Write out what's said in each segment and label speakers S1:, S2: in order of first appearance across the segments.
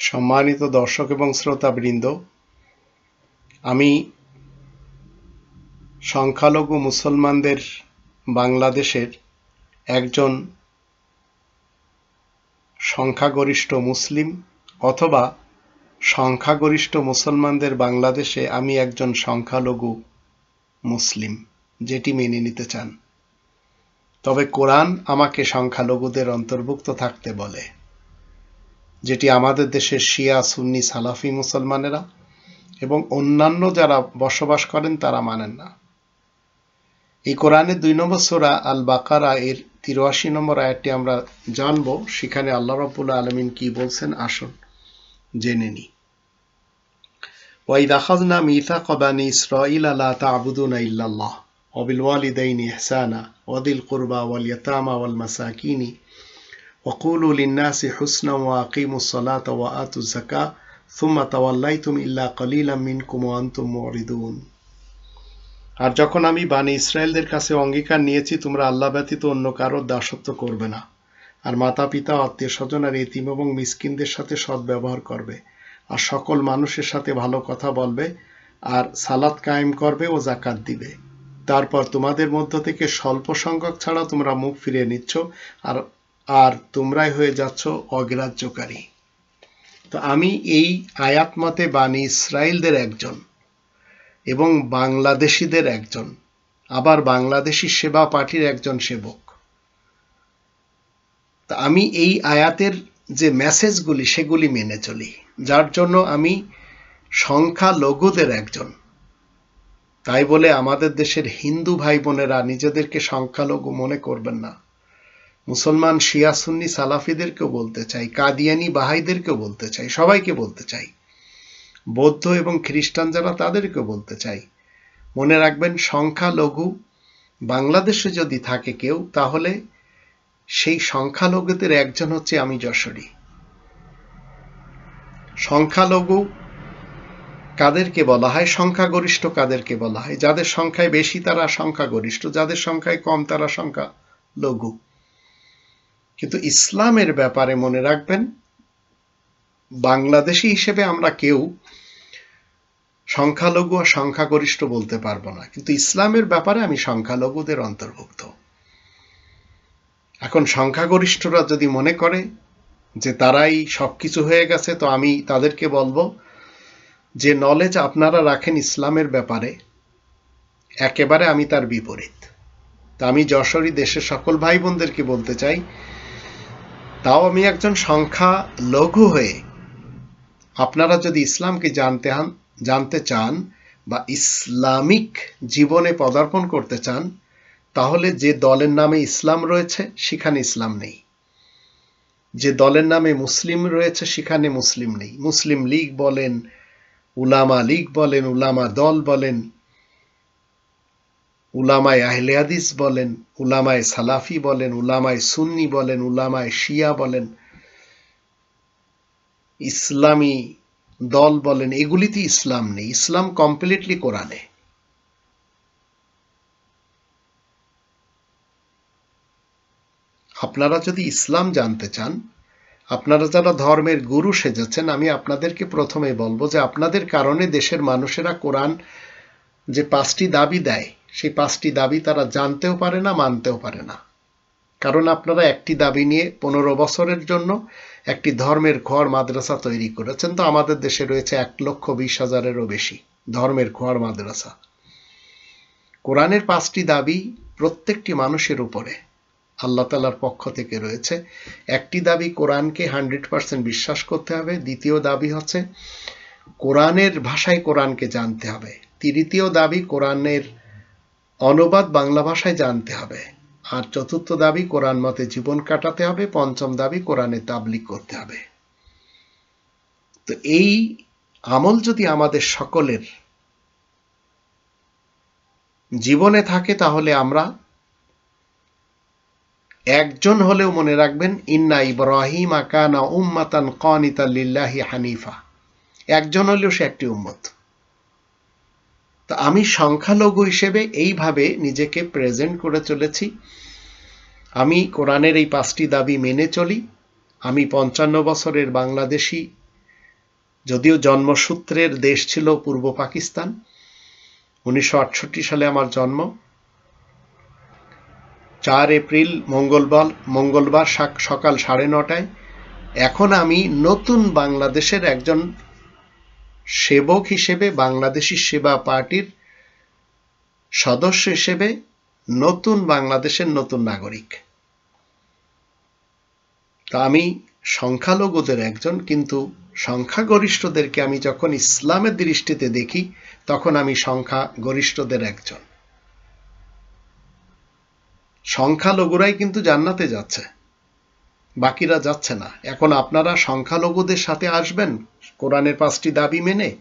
S1: সম্মানিত দর্শক এবং শ্রোতাবৃন্দ, আমি সংখ্যালঘু মুসলমানদের বাংলাদেশের একজন সংখ্যাগরিষ্ঠ মুসলিম অথবা সংখ্যাগরিষ্ঠ মুসলমানদের বাংলাদেশে আমি একজন সংখ্যালঘু মুসলিম, যেটি মেনে নিতে চান। তবে কোরআন আমাকে সংখ্যালঘুদের অন্তর্ভুক্ত থাকতে বলে। যেটি আমাদের দেশের শিয়া সুন্নি সালাফি মুসলমানেরা এবং অন্যান্য যারা বসবাস করেন তারা মানেন না এই কোরআনের দুই নম্বর সোরা আল বাকারা এর তিরাশি নম্বর আয়াতটি আমরা জানব সেখানে আল্লাহ রবুল্লা আলমিন কি বলছেন আসুন জেনে নি ওয়াইদ আখাজনা মিথা কবানি ইসরাইল আলা তাবুদুনা ইল্লাল্লাহ وبالوالدين إحسانا وذي القربى واليتامى والمساكين وقولوا للناس حسنا وأقيموا الصلاة وآتوا الزكاة ثم توليتم إلا قليلا منكم وأنتم معرضون আর যখন আমি বানি ইসরায়েলদের কাছে অঙ্গীকার নিয়েছি তোমরা আল্লাহ ব্যতীত অন্য কারোর দাসত্ব করবে না আর মাতা পিতা আত্মীয় স্বজন আর এতিম এবং মিসকিনদের সাথে সৎ ব্যবহার করবে আর সকল মানুষের সাথে ভালো কথা বলবে আর সালাত কায়েম করবে ও জাকাত দিবে তারপর তোমাদের মধ্য থেকে স্বল্প সংখ্যক ছাড়া তোমরা মুখ ফিরিয়ে নিচ্ছ আর আর তোমরাই হয়ে যাচ্ছ অগ্রাহ্যকারী। তো আমি এই আয়াত মতে বাণী ইসরায়েলদের একজন এবং বাংলাদেশিদের একজন, আবার বাংলাদেশি সেবা পার্টির একজন সেবক। তা আমি এই আয়াতের যে মেসেজগুলি, সেগুলি মেনে চলি, যার জন্য আমি সংখ্যা লঘুদের একজন। তাই বলে আমাদের দেশের হিন্দু ভাই বোনেরা নিজেদেরকে সংখ্যালঘু মনে করবেন না। মুসলমান শিয়া, সুন্নি, সালাফিদেরকেও বলতে চাই, কাদিয়ানি বাহাইদেরকেও বলতে চাই, সবাইকে বলতে চাই। বৌদ্ধ এবং খ্রিস্টান যারা, তাদেরকেও বলতে চাই। মনে রাখবেন, সংখ্যালঘু বাংলাদেশে যদি থাকে কেউ, তাহলে সেই সংখ্যালঘুদের একজন হচ্ছে আমি যশোরী। সংখ্যালঘু কাদেরকে বলা হয়, সংখ্যাগরিষ্ঠ কাদেরকে বলা হয়। যাদের সংখ্যায় বেশি, তারা সংখ্যাগরিষ্ঠ, যাদের সংখ্যায় কম, তারা সংখ্যা লঘু কিন্তু ইসলামের ব্যাপারে মনে রাখবেন, বাংলাদেশি হিসেবে আমরা কেউ সংখ্যালঘু আর সংখ্যাগরিষ্ঠ বলতে পারব না। কিন্তু ইসলামের ব্যাপারে আমি সংখ্যালঘুদের অন্তর্ভুক্ত। এখন সংখ্যাগরিষ্ঠরা যদি মনে করে যে তারাই সবকিছু হয়ে গেছে, তো আমি তাদেরকে বলব যে নলেজ আপনারা রাখেন ইসলামের ব্যাপারে, একেবারে আমি তার বিপরীত। তা আমি যশোরী দেশের সকল ভাই বোনদেরকে বলতে চাই তাও আমি একজন সংখ্যা লঘু হয়ে। আপনারা যদি ইসলামকে জানতে হান, জানতে চান বা ইসলামিক জীবনে পদার্পণ করতে চান, তাহলে যে দলের নামে ইসলাম রয়েছে, সেখানে ইসলাম নেই। যে দলের নামে মুসলিম রয়েছে, সেখানে মুসলিম নেই। মুসলিম লীগ বলেন, উলামা লীগ বলেন, উলামা দল বলেন উলামায় আহলে হাদিস বলেন, উলামায় সালাফি বলেন, উলামায় সুন্নি বলেন, উলামায় শিয়া বলেন, ইসলামী দল বলেন, এগুলিতে ইসলাম নেই। ইসলাম কমপ্লিটলি কোরআনে। আপনারা যদি ইসলাম জানতে চান, আপনারা যারা ধর্মের গুরু সেজেছেন, আমি আপনাদেরকে প্রথমে বলব যে আপনাদের কারণে দেশের মানুষেরা কোরআন যে পাঁচটি দাবি দেয় সেই পাঁচটি দাবি তারা জানতেও পারে না, মানতেও পারে না। কারণ আপনারা একটি দাবি নিয়ে পনেরো বছরের জন্য একটি ধর্মের ঘর মাদ্রাসা তৈরি করেছেন, তো আমাদের দেশে রয়েছে এক লক্ষ বিশ হাজারেরও বেশি ধর্মের ঘর মাদ্রাসা। কোরআনের পাঁচটি দাবি প্রত্যেকটি মানুষের উপরে আল্লাহ তালার পক্ষ থেকে রয়েছে। একটি দাবি কোরআনকে হান্ড্রেড পার্সেন্ট বিশ্বাস করতে হবে, দ্বিতীয় দাবি হচ্ছে কোরআনের ভাষায় কোরআনকে জানতে হবে। তৃতীয় দাবি কোরআনের অনুবাদ বাংলা ভাষায় জানতে হবে। আর চতুর্থ দাবি, কোরআন মতে জীবন কাটাতে হবে, পঞ্চম দাবি, কোরআনে তাবলিক করতে হবে। তো এই আমল যদি আমাদের সকলের জীবনে থাকে, তাহলে আমরা একজন হলেও মনে রাখবেন, ইন্না ইব্রাহিম আকানা উম্মাতান কনিতা লিল্লাহি হানিফা। একজন হলেও সে একটি উম্মত। তো আমি সংখ্যালঘু হিসেবে এইভাবে নিজেকে প্রেজেন্ট করে চলেছি। আমি কোরআনের এই পাঁচটি দাবি মেনে চলি। আমি পঞ্চান্ন বছরের বাংলাদেশি, যদিও জন্মসূত্রের দেশ ছিল পূর্ব পাকিস্তান। উনিশশো আটষট্টি সালে আমার জন্ম। চার এপ্রিল মঙ্গলবার মঙ্গলবার সকাল সাড়ে নটায়। এখন আমি নতুন বাংলাদেশের একজন সেবক হিসেবে বাংলাদেশি সেবা পার্টির সদস্য হিসেবে নতুন বাংলাদেশের নতুন নাগরিক। তা আমি সংখ্যালঘুদের একজন, কিন্তু সংখ্যাগরিষ্ঠদেরকে আমি যখন ইসলামের দৃষ্টিতে দেখি, তখন আমি সংখ্যা গরিষ্ঠদের একজন। সংখ্যালঘুরাই কিন্তু জান্নাতে যাচ্ছে। বাকিরা যাচ্ছে না। এখন আপনারা সংখ্যালঘুদের সাথে আসবেন? কোরআনের পাঁচটি দাবি মেনে?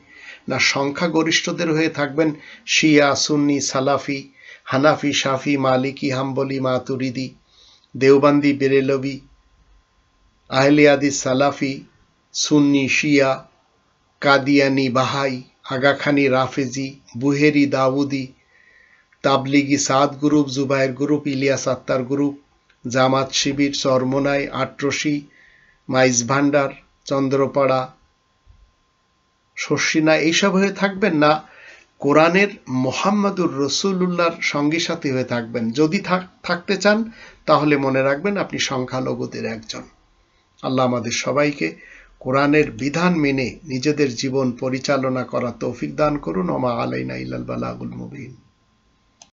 S1: না সংখ্যাগরিষ্ঠদের হয়ে থাকবেন শিয়া, সুন্নি, সালাফি, হানাফি, শাফি, মালিকি, হাম্বলি, Maturidi, Deobandi, Barelvi, আহলিয়াদি, Salafi, Sunni, Shia, Qadiani, Bahai, Agakhani, রাফেজি, বুহেরি, Daudi, Tablighi, Saad group Zubair group, Ilyas আত্মার গ্রুপ জামাত শিবির চরমোনাই আট্রসি মাইজ ভান্ডার চন্দ্রপাড়া, শর্ষিনা, এইসব হয়ে থাকবেন না। কোরআনের মোহাম্মদুর রসুল্লাহর সঙ্গী সাথী হয়ে থাকবেন। যদি থাক- থাকতে চান, তাহলে মনে রাখবেন আপনি সংখ্যালঘুদের একজন। আল্লাহ আমাদের সবাইকে কোরআনের বিধান মেনে নিজেদের জীবন পরিচালনা করা তৌফিক দান করুন। ওমা আলাইনা ইল্লাল বালাগুল মুবিন।